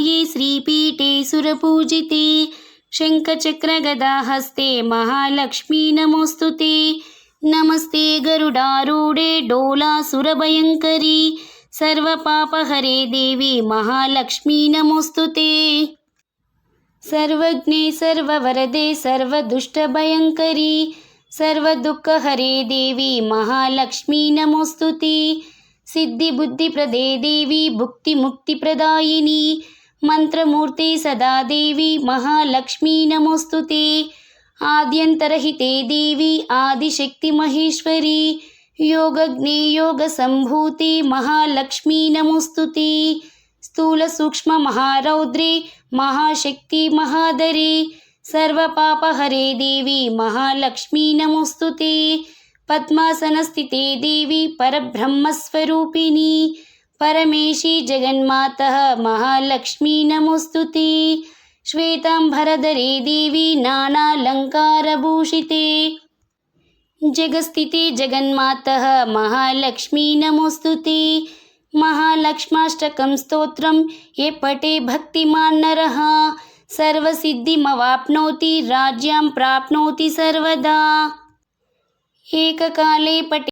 श्रीपीठे सुरपूजिते शङ्खचक्रगदाहस्ते महालक्ष्मी नमोऽस्तु ते। नमस्ते गरुडारूढे डोलासुरभयङ्करी सर्वपापहरे देवी महालक्ष्मी नमोऽस्तु ते। सर्वज्ञे सर्ववरदे सर्वदुष्टभयङ्करी सर्वदुःखहरे देवी महालक्ष्मी नमोऽस्तु ते। सिद्धिबुद्धिप्रदे देवी भुक्तिमुक्तिप्रदायिनी మంత్రమూర్తి సదాదేవి మహాలక్ష్మీ నమోస్తు ఆద్యంతరహితే దేవి ఆదిశక్తి మహేశ్వరి. యోగజ్ఞే యోగ సంభూతి మహాలక్ష్మీ నమోస్తు స్థూల సూక్ష్మ మహారౌద్రి మహాశక్తి మహాధరి. సర్వపాపహరే దేవి మహాలక్ష్మీ నమోస్తు పద్మాసనస్థితే దేవి పరబ్రహ్మస్వరూపిణి. परमेशी जगन्मातः महालक्ष्मी नमोऽस्तु ते देवी नानालङ्कारभूषिते। जगस्थिते जगन्मातः महालक्ष्मी नमोऽस्तु ते महालक्ष्माष्टकं स्तोत्रं ये पटे भक्तिमान् नरः। सर्वसिद्धिमवाप्नोति राज्यां प्राप्नोति सर्वदा। एककाले पठे